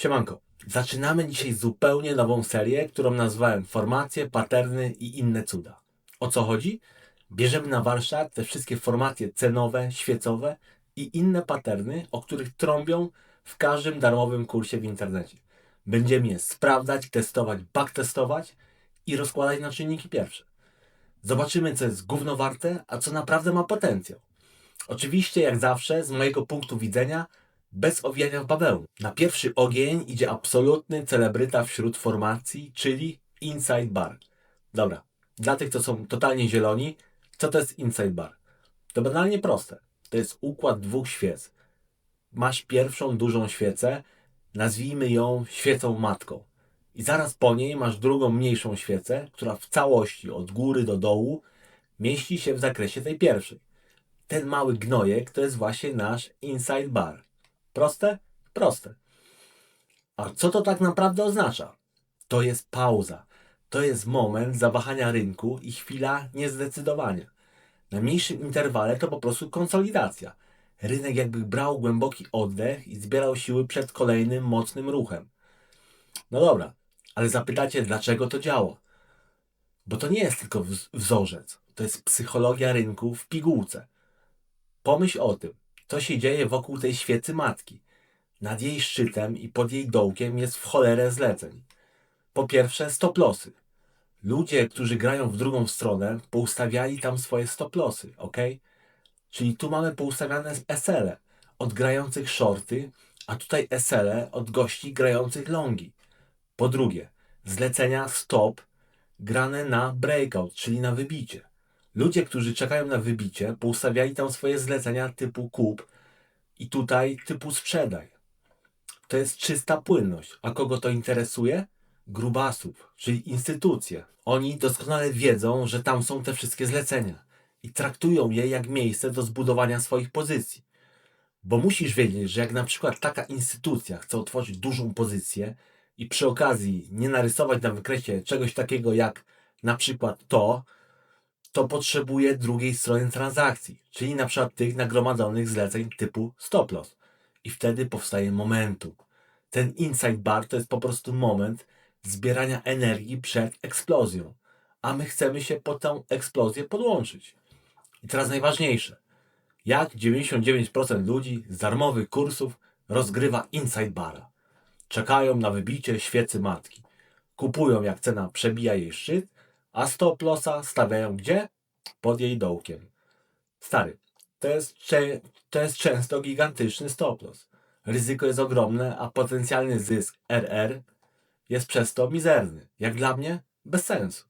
Siemanko. Zaczynamy dzisiaj zupełnie nową serię, którą nazwałem Formacje, Paterny i inne cuda. O co chodzi? Bierzemy na warsztat te wszystkie formacje cenowe, świecowe i inne paterny, o których trąbią w każdym darmowym kursie w internecie. Będziemy je sprawdzać, testować, backtestować i rozkładać na czynniki pierwsze. Zobaczymy, co jest gówno warte, a co naprawdę ma potencjał. Oczywiście, jak zawsze, z mojego punktu widzenia, bez owijania w bawełnę. Na pierwszy ogień idzie absolutny celebryta wśród formacji, czyli Inside Bar. Dobra, dla tych, co są totalnie zieloni, co to jest Inside Bar? To banalnie proste. To jest układ dwóch świec. Masz pierwszą dużą świecę, nazwijmy ją świecą matką. I zaraz po niej masz drugą mniejszą świecę, która w całości od góry do dołu mieści się w zakresie tej pierwszej. Ten mały gnojek to jest właśnie nasz inside bar. Proste? Proste. A co to tak naprawdę oznacza? To jest pauza. To jest moment zawahania rynku i chwila niezdecydowania. Na mniejszym interwale to po prostu konsolidacja. Rynek jakby brał głęboki oddech i zbierał siły przed kolejnym mocnym ruchem. No dobra, ale zapytacie, dlaczego to działa? Bo to nie jest tylko wz- wzorzec. To jest psychologia rynku w pigułce. Pomyśl o tym, co się dzieje wokół tej świecy matki. Nad jej szczytem i pod jej dołkiem jest w cholerę zleceń. Po pierwsze, stoplosy. Ludzie, którzy grają w drugą stronę, poustawiali tam swoje stoplosy, ok? Czyli tu mamy poustawiane SL od grających shorty, a tutaj SL od gości grających longi. Po drugie, zlecenia stop grane na breakout, czyli na wybicie. Ludzie, którzy czekają na wybicie, poustawiali tam swoje zlecenia typu kup i tutaj typu sprzedaj. To jest czysta płynność. A kogo to interesuje? Grubasów, czyli instytucje. Oni doskonale wiedzą, że tam są te wszystkie zlecenia i traktują je jak miejsce do zbudowania swoich pozycji. Bo musisz wiedzieć, że jak na przykład taka instytucja chce otworzyć dużą pozycję i przy okazji nie narysować na wykresie czegoś takiego jak na przykład to, to potrzebuje drugiej strony transakcji, czyli na przykład tych nagromadzonych zleceń typu stop loss. I wtedy powstaje momentum. Ten inside bar to jest po prostu moment zbierania energii przed eksplozją, a my chcemy się pod tę eksplozję podłączyć. I teraz najważniejsze. Jak 99% ludzi z darmowych kursów rozgrywa inside bara? Czekają na wybicie świecy matki. Kupują jak cena przebija jej szczyt, a stop lossa stawiają gdzie? Pod jej dołkiem. Stary, to jest, to jest często gigantyczny stop loss. Ryzyko jest ogromne, a potencjalny zysk RR jest przez to mizerny. Jak dla mnie, bez sensu.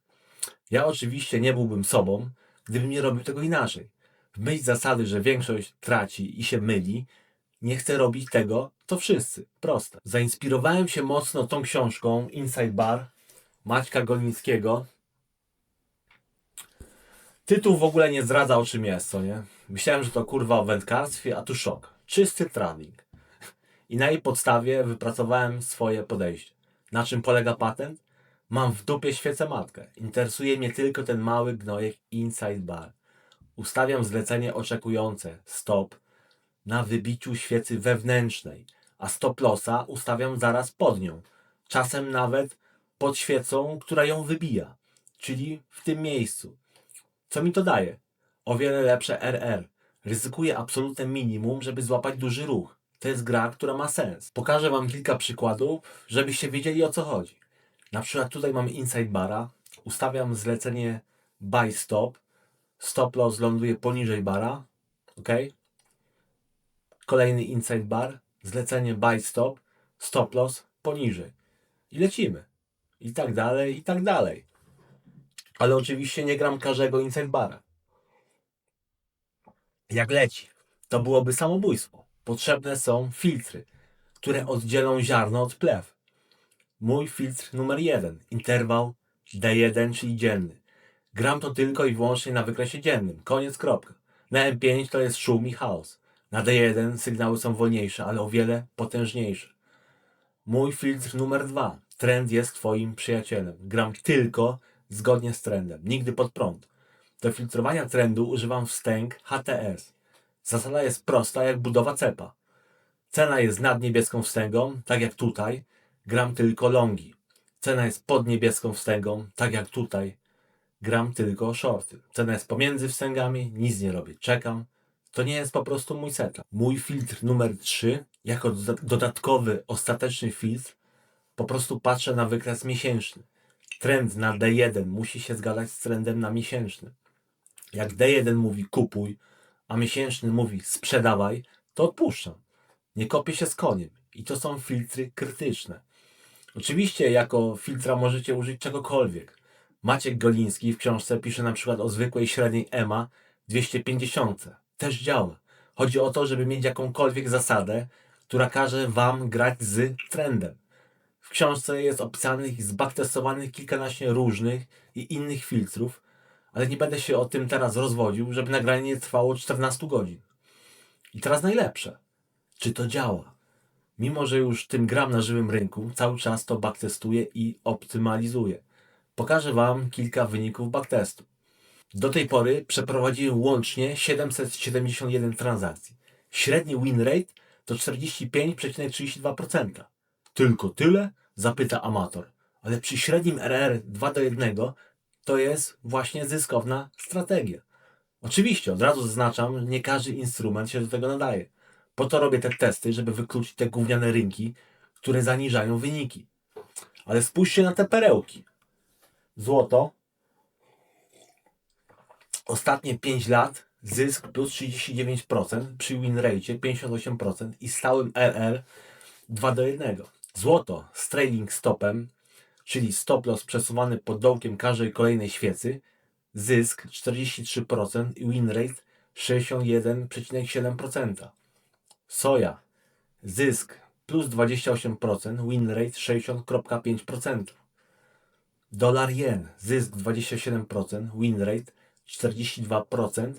Ja oczywiście nie byłbym sobą, gdybym nie robił tego inaczej. W myśl zasady, że większość traci i się myli, nie chcę robić tego, to wszyscy. Proste. Zainspirowałem się mocno tą książką Inside Bar Maćka Golnickiego. Tytuł w ogóle nie zdradza o czym jest, co nie? Myślałem, że to kurwa o wędkarstwie, a tu szok. Czysty trading. I na jej podstawie wypracowałem swoje podejście. Na czym polega patent? Mam w dupie świecę matkę. Interesuje mnie tylko ten mały gnojek Inside Bar. Ustawiam zlecenie oczekujące, stop, na wybiciu świecy wewnętrznej, a stop lossa ustawiam zaraz pod nią. Czasem nawet pod świecą, która ją wybija, czyli w tym miejscu. Co mi to daje? O wiele lepsze RR. Ryzykuję absolutne minimum, żeby złapać duży ruch. To jest gra, która ma sens. Pokażę Wam kilka przykładów, żebyście wiedzieli o co chodzi. Na przykład tutaj mamy inside bara, ustawiam zlecenie buy stop, stop loss ląduje poniżej bara, ok? Kolejny inside bar, zlecenie buy stop, stop loss poniżej. I lecimy. I tak dalej, i tak dalej. Ale oczywiście nie gram każdego inside bara. Jak leci, to byłoby samobójstwo. Potrzebne są filtry, które oddzielą ziarno od plew. Mój filtr numer jeden, interwał D1, czyli dzienny. Gram to tylko i wyłącznie na wykresie dziennym. Koniec, kropka. Na M5 to jest szum i chaos. Na D1 sygnały są wolniejsze, ale o wiele potężniejsze. Mój filtr numer dwa. Trend jest Twoim przyjacielem. Gram tylko zgodnie z trendem, nigdy pod prąd. Do filtrowania trendu używam wstęg HTS. Zasada jest prosta jak budowa cepa. Cena jest nad niebieską wstęgą, tak jak tutaj. Gram tylko longi. Cena jest pod niebieską wstęgą, tak jak tutaj. Gram tylko shorty. Cena jest pomiędzy wstęgami, nic nie robię, czekam. To nie jest po prostu mój setup. Mój filtr numer 3, jako doda- dodatkowy, ostateczny filtr, po prostu patrzę na wykres miesięczny. Trend na D1 musi się zgadzać z trendem na miesięczny. Jak D1 mówi kupuj, a miesięczny mówi sprzedawaj, to odpuszczam. Nie kopię się z koniem. I to są filtry krytyczne. Oczywiście jako filtra możecie użyć czegokolwiek. Maciek Goliński w książce pisze na przykład o zwykłej średniej EMA 250. Też działa. Chodzi o to, żeby mieć jakąkolwiek zasadę, która każe Wam grać z trendem. W książce jest opisanych i zbacktestowanych kilkanaście różnych i innych filtrów, ale nie będę się o tym teraz rozwodził, żeby nagranie nie trwało 14 godzin. I teraz najlepsze. Czy to działa? Mimo, że już tym gram na żywym rynku, cały czas to backtestuję i optymalizuję. Pokażę Wam kilka wyników backtestu. Do tej pory przeprowadziłem łącznie 771 transakcji. Średni win rate to 45,32%. Tylko tyle? Zapyta amator. Ale przy średnim RR 2 do 1 to jest właśnie zyskowna strategia. Oczywiście, od razu zaznaczam, nie każdy instrument się do tego nadaje. Po to robię te testy, żeby wykluczyć te gówniane rynki, które zaniżają wyniki. Ale spójrzcie na te perełki. Złoto. Ostatnie 5 lat zysk plus 39% przy win rate 58% i stałym RR 2 do 1. Złoto z trailing stopem, czyli stop loss przesuwany pod dołkiem każdej kolejnej świecy, zysk 43% i win rate 61,7%. Soja, zysk plus 28%, win rate 60,5%. Dolar jen, zysk 27%, win rate 42%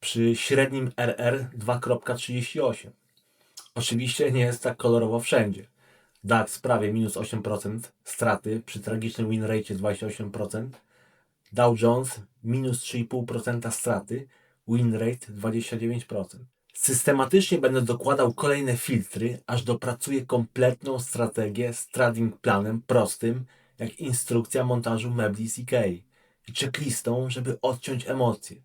przy średnim RR 2,38. Oczywiście nie jest tak kolorowo wszędzie. DAX prawie minus 8% straty przy tragicznym win rate 28%. Dow Jones minus 3,5% straty, win rate 29%. Systematycznie będę dokładał kolejne filtry, aż dopracuję kompletną strategię z trading planem prostym, jak instrukcja montażu mebli z Ikei i checklistą, żeby odciąć emocje.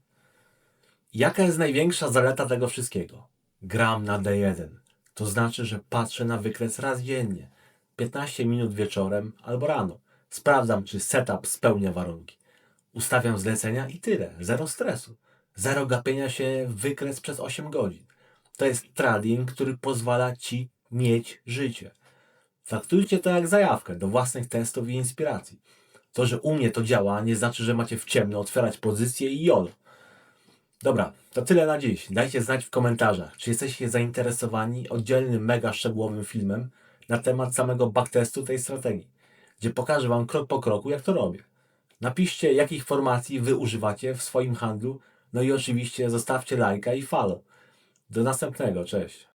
Jaka jest największa zaleta tego wszystkiego? Gram na D1. To znaczy, że patrzę na wykres raz dziennie. 15 minut wieczorem albo rano. Sprawdzam, czy setup spełnia warunki. Ustawiam zlecenia i tyle. Zero stresu. Zero gapienia się w wykres przez 8 godzin. To jest trading, który pozwala Ci mieć życie. Traktujcie to jak zajawkę do własnych testów i inspiracji. To, że u mnie to działa, nie znaczy, że macie w ciemno otwierać pozycje i jolo. Dobra, to tyle na dziś. Dajcie znać w komentarzach, czy jesteście zainteresowani oddzielnym, mega szczegółowym filmem na temat samego backtestu tej strategii, gdzie pokażę Wam krok po kroku, jak to robię. Napiszcie, jakich formacji Wy używacie w swoim handlu, no i oczywiście zostawcie lajka i follow. Do następnego, cześć.